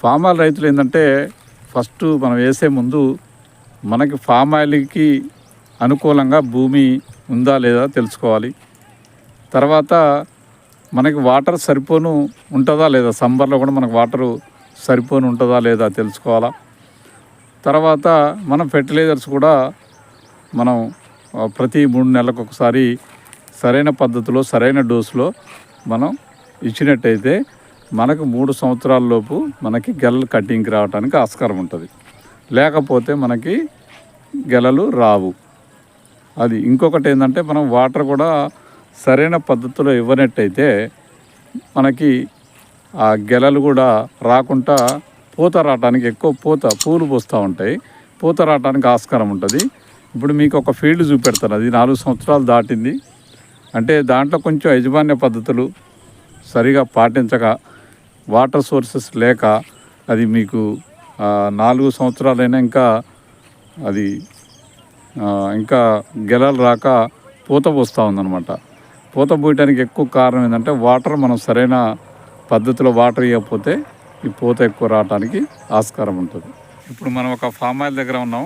Palm oil రైతులు ఏంటంటే first మనం వేసే ముందు మనకి ఫామ్ ఆయిల్కి అనుకూలంగా భూమి ఉందా లేదా తెలుసుకోవాలి. తర్వాత మనకి వాటర్ సరిపోను ఉంటుందా లేదా? సమ్మర్లో కూడా మనకు వాటరు సరిపోను ఉంటుందా లేదా తెలుసుకోవాలా. తర్వాత మనం ఫెర్టిలైజర్స్ కూడా మనం ప్రతి మూడు నెలలకు ఒకసారి సరైన పద్ధతిలో సరైన డోసులో మనం ఇచ్చినట్టయితే మనకు మూడు సంవత్సరాల లోపు మనకి గెలలు కటింగ్కి రావడానికి ఆస్కారం ఉంటుంది. లేకపోతే మనకి గెలలు రావు. అది ఇంకొకటి ఏంటంటే మనం వాటర్ కూడా సరైన పద్ధతిలో ఇవ్వనట్టయితే మనకి ఆ గెలలు కూడా రాకుండా పూత రావడానికి ఎక్కువ పూత పూలు పోస్తూ ఉంటాయి. పూత రావడానికి ఆస్కారం ఉంటుంది. ఇప్పుడు మీకు ఒక ఫీల్డ్ చూపెడతాను. అది నాలుగు సంవత్సరాలు దాటింది. అంటే దాంట్లో కొంచెం యజమాన్య పద్ధతులు సరిగా పాటించక వాటర్ సోర్సెస్ లేక అది మీకు నాలుగు సంవత్సరాలైనా ఇంకా అది ఇంకా గెలలు రాక పూత పోస్తూ ఉందన్నమాట. పూత పోయడానికి ఎక్కువ కారణం ఏంటంటే వాటర్ మనం సరైన పద్ధతిలో వాటర్ ఇవ్వకపోతే ఈ పూత ఎక్కువ రావడానికి ఆస్కారం ఉంటుంది. ఇప్పుడు మనం ఒక ఫామ్ ఆయిల్ దగ్గర ఉన్నాం.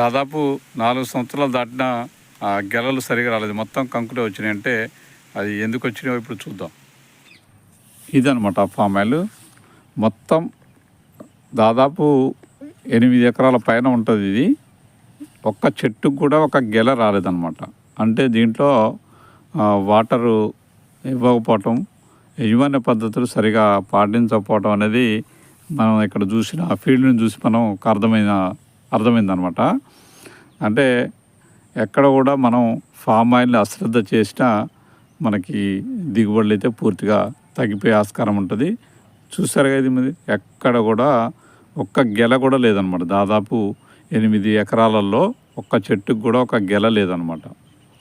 దాదాపు నాలుగు సంవత్సరాలు దాటిన ఆ గెలలు సరిగా రాలేదు. మొత్తం కంకులే వచ్చినాయి అంటే అది ఎందుకు వచ్చినాయో ఇప్పుడు చూద్దాం. ఇదనమాట ఫామ్ ఆయిల్ మొత్తం దాదాపు ఎనిమిది ఎకరాల పైన ఉంటుంది ఇది. ఒక్క చెట్టుకు కూడా ఒక గెల రాలేదన్నమాట. అంటే దీంట్లో వాటరు ఇవ్వకపోవటం యజమాన్య పద్ధతులు సరిగా పాటించకపోవటం అనేది మనం ఇక్కడ చూసిన ఫీల్డ్ని చూసి మనం అర్థమైన అర్థమైందనమాట అంటే ఎక్కడ కూడా మనం ఫామ్ ఆయిల్ని అశ్రద్ధ చేసినా మనకి దిగుబడులు అయితే పూర్తిగా తగ్గిపోయే ఆస్కారం ఉంటుంది. చూసారుగా కదా ఇది మరి ఎక్కడ కూడా ఒక్క గెల కూడా లేదనమాట. దాదాపు ఎనిమిది ఎకరాలలో ఒక్క చెట్టుకు కూడా ఒక గెల లేదనమాట.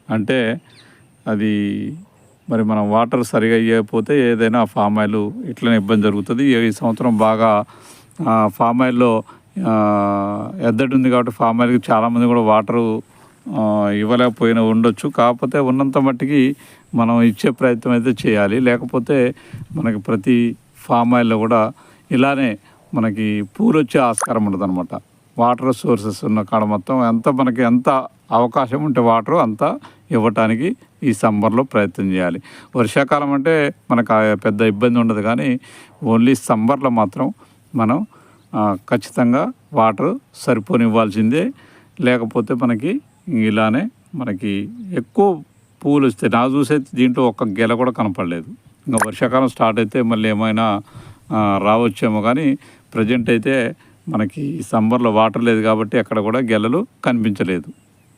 అంటే అది మరి మనం వాటర్ సరిగా ఇవ్వకపోతే ఏదైనా ఫామ్ ఆయిల్ ఇట్లనే ఇబ్బంది జరుగుతుంది. ఈ సంవత్సరం బాగా ఫామ్ ఆయిల్లో ఎద్దటి ఉంది కాబట్టి ఫామ్ ఆయిల్కి చాలామంది కూడా వాటరు ఇవ్వలేకపోయినా ఉండొచ్చు. కాకపోతే ఉన్నంత మట్టికి మనం ఇచ్చే ప్రయత్నం అయితే చేయాలి. లేకపోతే మనకి ప్రతి ఫామ్ ఆయిల్లో కూడా ఇలానే మనకి పూలు వచ్చే ఆస్కారం ఉండదనమాట వాటర్ సోర్సెస్ ఉన్న కాడ మొత్తం ఎంత మనకి ఎంత అవకాశం ఉంటే వాటర్ అంత ఇవ్వటానికి ఈ సమ్మర్లో ప్రయత్నం చేయాలి. వర్షాకాలం అంటే మనకు ఆ పెద్ద ఇబ్బంది ఉండదు కానీ ఓన్లీ సమ్మర్లో మాత్రం మనం ఖచ్చితంగా వాటర్ సరిపోనివ్వాల్సిందే. లేకపోతే మనకి ఇలానే మనకి ఎక్కువ పూలు వస్తాయి నా చూసే దీంట్లో ఒక్క గెల కూడా కనపడలేదు. ఇంకా వర్షాకాలం స్టార్ట్ అయితే మళ్ళీ ఏమైనా రావచ్చేమో కానీ ప్రజెంట్ అయితే మనకి సమ్మర్లో వాటర్ లేదు కాబట్టి అక్కడ కూడా గెలలు కనిపించలేదు.